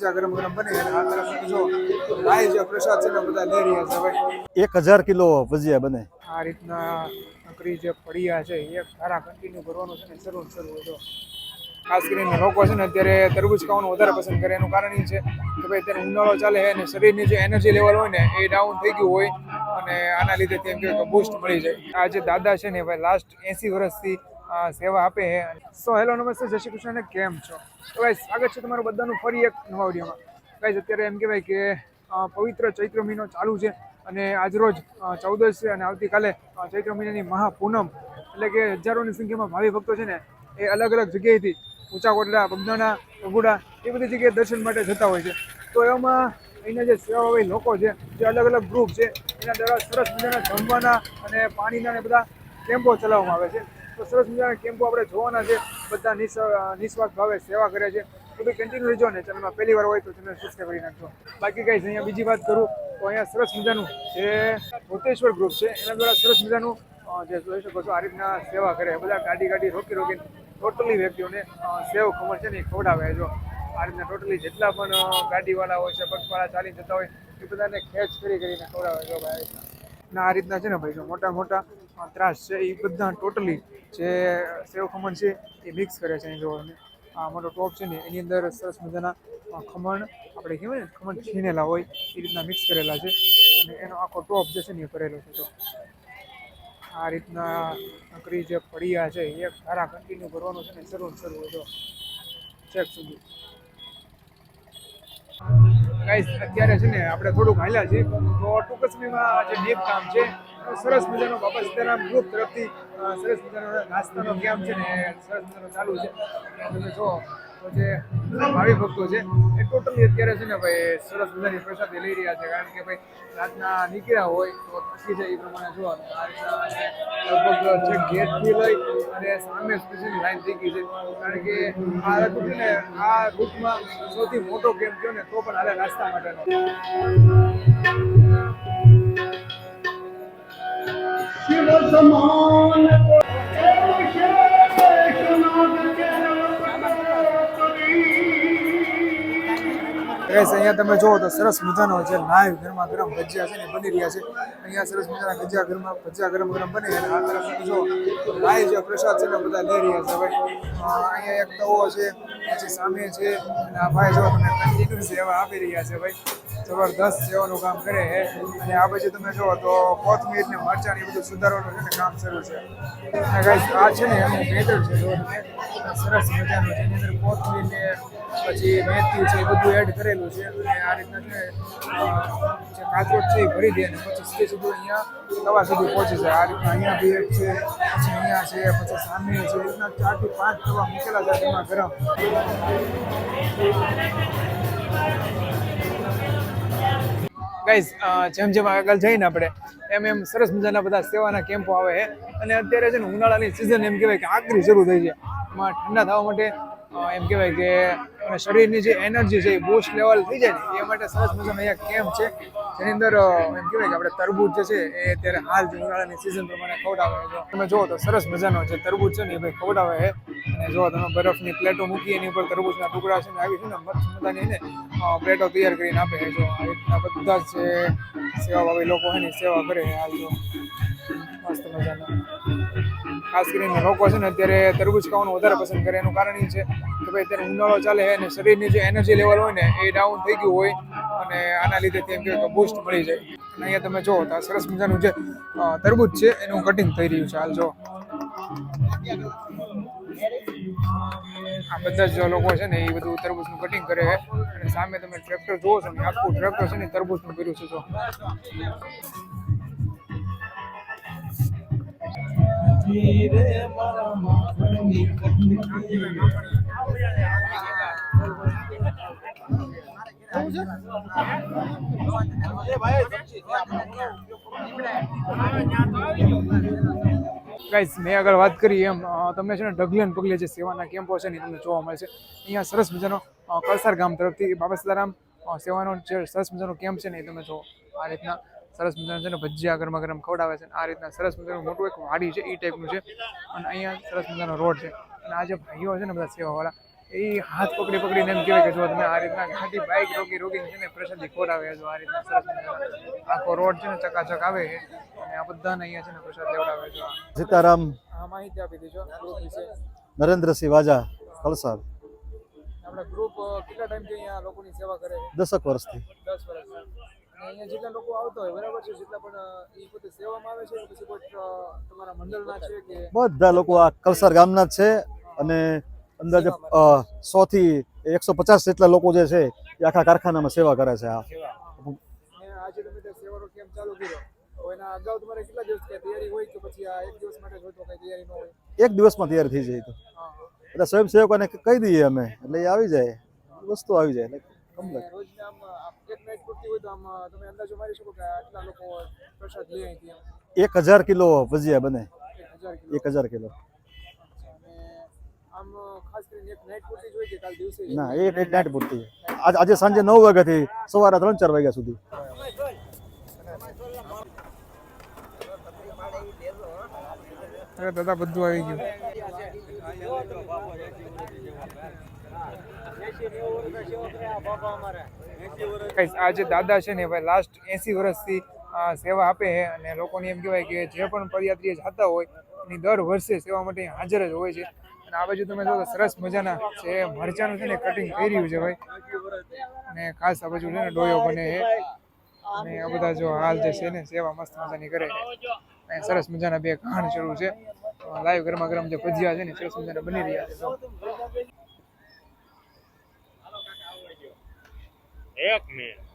જ્યાં ગરમ ગરમ બને અને આ તરફ જો લાઈ જે પ્રસાદ છે ને બધા લઈ રહ્યા છે ભાઈ એક હજાર કિલો ભજીયા બને. આ રીતના નકરી જે પડિયા છે એક ધારા કન્ટિન્યુ કરવાનું છે ને શરૂ શરૂ જો. ખાસ કરીને લોકો છે ને અત્યારે તરબૂચ ખાવાનું વધારે પસંદ કરે. એનું કારણ એ છે કે ભાઈ અત્યારે ઉનાળો ચાલે છે અને શરીરની જે એનર્જી લેવલ હોય ને એ ડાઉન થઈ ગયું હોય અને આના લીધે તેમ કે બૂસ્ટ મળી જાય. આ જે દાદા છે ને ભાઈ લાસ્ટ એસી વર્ષથી સેવા આપે છે. સો હેલો નમસ્તે, જય શ્રી કૃષ્ણ અને કેમ છો? તો ભાઈ સ્વાગત છે તમારું બધાનું ફરી એક નવા વિડીયોમાં. ભાઈ અત્યારે એમ કહેવાય કે પવિત્ર ચૈત્ર મહિનો ચાલુ છે અને આજરોજ ચૌદસ છે અને આવતીકાલે ચૈત્ર મહિનાની મહાપૂનમ. એટલે કે હજારોની સંખ્યામાં ભાવિ ભક્તો છે ને, એ અલગ અલગ જગ્યાએથી ઊંચા કોટડા, બગદાણા બગુડા એ બધી જગ્યાએ દર્શન માટે જતા હોય છે. તો એમાં અહીંના જે સેવાભાવી લોકો છે, જે અલગ અલગ ગ્રુપ છે, એના દ્વારા સરસ મજાના જમવાના અને પાણીના ને બધા કેમ્પો ચલાવવામાં આવે છે. તો સરસ મજાના કેમ્પો આપણે જોવાના છે. બધા નિસ, નિસ્વાર્થ ભાવે સેવા કરે છે. તો બી કન્ટિન્યુ રહેજો ને. ચેનલમાં પહેલી વાર હોય તો ચેનલ સબસ્ક્રાઈબ કરી નાખજો. બાકી કઈ અહીંયા બીજી વાત કરું તો અહીંયા સરસ મજાનું જે ભૂતેશ્વર ગ્રુપ છે, એના દ્વારા સરસ મજાનું જે જોઈ શકો છો, આ રીતના સેવા કરે બધા ગાડી ગાડી રોકી રોકીને ટોટલી વ્યક્તિઓને સેવ ખમણ છે ને એ ખવડાવે જો, આ રીતના ટોટલી જેટલા પણ ગાડીવાળા હોય છે, પગપાળા ચાલી જતા હોય, એ બધાને ખેંચ કરી કરીને ખવડાવે જો ભાઈ. ના, આ રીતના છે ને ભાઈ, જો મોટા મોટા ત્રાસ છે એ બધા ટોટલી જે સેવ ખમણ છે, એ મિક્સ કરે છે અહીં જો આ મોટો ટોપ છે ને, એની અંદર સરસ મજાના ખમણ, આપણે કહેવાય ને, ખમણ છીનેલા હોય એ રીતના મિક્સ કરેલા છે. અને એનો આખો ટોપ જે છે ને, એ ભરેલો છે. તો આ રીતના નકરી જે પડિયા છે, એ સારા કન્ટિન્યુ કરવાનું છે ને શરૂ શરૂ જો. ચેક સુધી. ગાઈસ, અત્યારે છે ને આપણે થોડુંક હાલ્યા છે તો ટૂંક સમયમાં જે ડીપ કામ છે સરસ મજાનો બાબા સીતારામ ગ્રુપ તરફથી સરસ મજાનો નાસ્તાનો કેમ્પ છે ને, સરસ મજાનો ચાલુ છે. તમે જો તો જે ભાવિ ભક્તો છે, એ ટોટલી અત્યારે છે ને ભાઈ સરસ મજાની પ્રસાદી લઈ રહ્યા છે. કારણ કે ભાઈ રાતના નીકળ્યા હોય તો થકી જાય એ પ્રમાણે જો આ રીતના લગભગ છે ગેટથી લઈ અને સામે સ્પેશિયલ લાઈન થઈ ગઈ છે. કારણ કે આ ને, આ રૂટમાં સૌથી મોટો કેમ્પ થયો ને, તો પણ હાલે નાસ્તા માટેનો. સમાન ગાઈસ, અહીંયા તમે જુઓ તો સરસ મજાનો છે લાઈવ ગરમા ગરમ ભજીયા છે ને બની રહ્યા છે. અહીંયા સરસ મજાના ભજીયા ગરમા, ભજીયા ગરમ ગરમ બને અને આ તરફ જુઓ લાઈવ જે પ્રસાદ છે ને બધા લઈ રહ્યા છે ભાઈ અહીંયા એક તવો છે, પછી સામે છે, અને આ ભાઈ જો તમને કન્ટિન્યુ સેવા આપી રહ્યા છે ભાઈ. જબરદસ્ત સેવાનું કામ કરે છે. અને આ પછી તમે જુઓ તો કોથમીર ને મરચાં એ બધું સુધારવાનું છે ને કામ શરૂ છે. અને ગાઈસ, આ છે ને એનું બેટર છે, જો સરસ મજાનું જેની અંદર કોથમીર ને પછી મેથી છે, એ બધું એડ કરેલું છે. અને આ રીતના છે જે કાચરોટ છે, એ ભરી દે અને પછી સ્ટેજ સીધું અહીંયા તવા સુધી પહોંચી જાય આ રીતના અહીંયા બી એક છે, પછી અહીંયા છે, પછી સામે છે. એ રીતના ચારથી પાંચ તવા મૂકેલા છે તેમાં ગરમ. ગાઈઝ જેમ જેમ આગળ જઈને આપણે, એમ એમ સરસ મજાના બધા સેવાના કેમ્પો આવે છે. અને અત્યારે છે ને ઉનાળાની સિઝન એમ કહેવાય કે આકરી શરૂ થઈ છે. એમાં ઠંડા થવા માટે એમ કહેવાય કે શરીરની જે એનર્જી છે એ બુસ્ટ લેવલ થઈ જાય ને, એ માટે સરસ મજાનો અહીંયા કેમ્પ છે. જેની અંદર એમ કહેવાય કે આપણે તરબૂચ જે છે એ અત્યારે હાલ જે ઉનાળાની સિઝન પ્રમાણે ખવડાવે છે. તમે જુઓ તો સરસ મજાનો જે તરબૂચ છે ને એ ભાઈ ખવડાવે છે. અને જો તમે બરફની પ્લેટો મૂકી એની ઉપર તરબૂચના ટુકડા છે ને આવી છે ને મસ્ત મજાની એને પ્લેટો તૈયાર કરીને આપે છે. જો આ રીતના બધા જ સેવા સેવાભાવી લોકો એની સેવા કરે હાલ જો. મસ્ત મજાના. ખાસ કરીને લોકો છે ને અત્યારે તરબૂચ ખાવાનું વધારે પસંદ કરે, એનું કારણ એ છે કે ભાઈ અત્યારે ઉનાળો ચાલે છે અને શરીરની જે એનર્જી લેવલ હોય ને એ ડાઉન થઈ ગયું હોય અને આના લીધે તેમ કે બૂસ્ટ મળી જાય. અને અહીંયા તમે જુઓ તો સરસ મજાનું જે તરબૂચ છે એનું કટિંગ થઈ રહ્યું છે. હાલ જો આ બધા જ લોકો છે ને એ બધું તરબૂચનું કટિંગ કરે છે. અને સામે તમે ટ્રેક્ટર જુઓ છો ને, આખું ટ્રેક્ટર છે ને તરબૂચનું કર્યું છે જો ગાઈસ મેં આગળ વાત કરી એમ તમને છે ને ડગલે ને પગલે જે સેવાના કેમ્પો છે ને તમને જોવા મળે છે. અહીંયા સરસ મજાનો કલસાર ગામ તરફથી બાબા સદારામ સેવાનો જે સરસ મજાનો કેમ્પ છે ને એ તમે જો આ રીતના સરસ મજાના છે ને ભજીયા ગરમા ગરમ ખવડાવે છે આ રીતના સરસ મજાનું મોટું એક વાડી છે એ ટાઈપનું છે. અને અહીંયા સરસ મજાનો રોડ છે. અને આ જે ભાઈઓ છે ને બધા સેવાવાળા એ હાથ પકડી પકડીને એમ કહેવાય કે જો તમે આ રીતના ગાડી બાઇક રોકી રોકીને છે ને પ્રસાદી ખોરાવે જો આ રીતના સરસ. આખો રોડ છે ને ચકાચક આવે છે. અને આ બધાને અહીંયા છે ને પ્રસાદ લેવડાવે છે. સીતારામ. આ માહિતી આપી દીધો ગ્રુપ વિશે. નરેન્દ્રસિંહ વાજા કલસાર આપણે ગ્રુપ કેટલા ટાઈમથી અહીંયા લોકોની સેવા કરે છે? દસક વર્ષથી. દસ વર્ષ. અહીંયા જેટલા લોકો આવતા હોય બરાબર છે જેટલા પણ એ પોતે સેવામાં આવે છે પછી કોઈ તમારા મંડળના છે કે બધા લોકો આ કલસર ગામના જ છે અને અંદાજે સો થી એકસો પચાસ જેટલા લોકો જે છે એ આખા કારખાનામાં સેવા કરે છે આ. આજે તમે સેવાનો કેમ્પ ચાલુ કર્યો. એના અગાઉ તમારે કેટલા દિવસ કે તૈયારી હોય કે પછી આ એક દિવસ માટે જ કઈ તૈયારી ન હોય? એક દિવસમાં તૈયાર થઈ જાય તો. એટલે સ્વયંસેવકોને કહી દઈએ અમે એટલે એ આવી જાય. વસ્તુ આવી જાય એટલે અને રોજના આમ એક નાઇટ પૂરતી હોય તો આમ તમે અંદાજો મારી શકો કે આટલા લોકો પ્રસાદ લે અહીંથી એક હજાર કિલો ભજીયા બને. એક હજાર કિલો. આમ ખાસ કરીને એક નાઇટ પૂરતી જ હોય કે કાલ દિવસે? ના એક એક નાઇટ પૂરતી. આજે સાંજે નવ વાગ્યાથી સવારે ત્રણ ચાર વાગ્યા સુધી. દાદા બધું આવી ગયું. આ જે દાદા છે ને ભાઈ લાસ્ટ એસી વર્ષથી સેવા આપે છે અને લોકોને એમ કહેવાય કે જે પણ પદયાત્રીએ જતા હોય, એની દર વર્ષે સેવા માટે હાજર જ હોય છે. અને આ બાજુ તમે જો સરસ મજાના જે મરચાનું છે ને કટિંગ થઈ રહ્યું છે ભાઈ. અને ખાસ આ બાજુ છે ને ડોયો બને છે. અને આ બધા જો હાલ જે છે ને સેવા મસ્ત મજાની કરે છે. અને સરસ મજાના બે ઘાણ શરૂ છે. લાઈવ ગરમા ગરમ જે ભજીયા છે ને સરસ મજાના બની રહ્યા છે. એક મિનિટ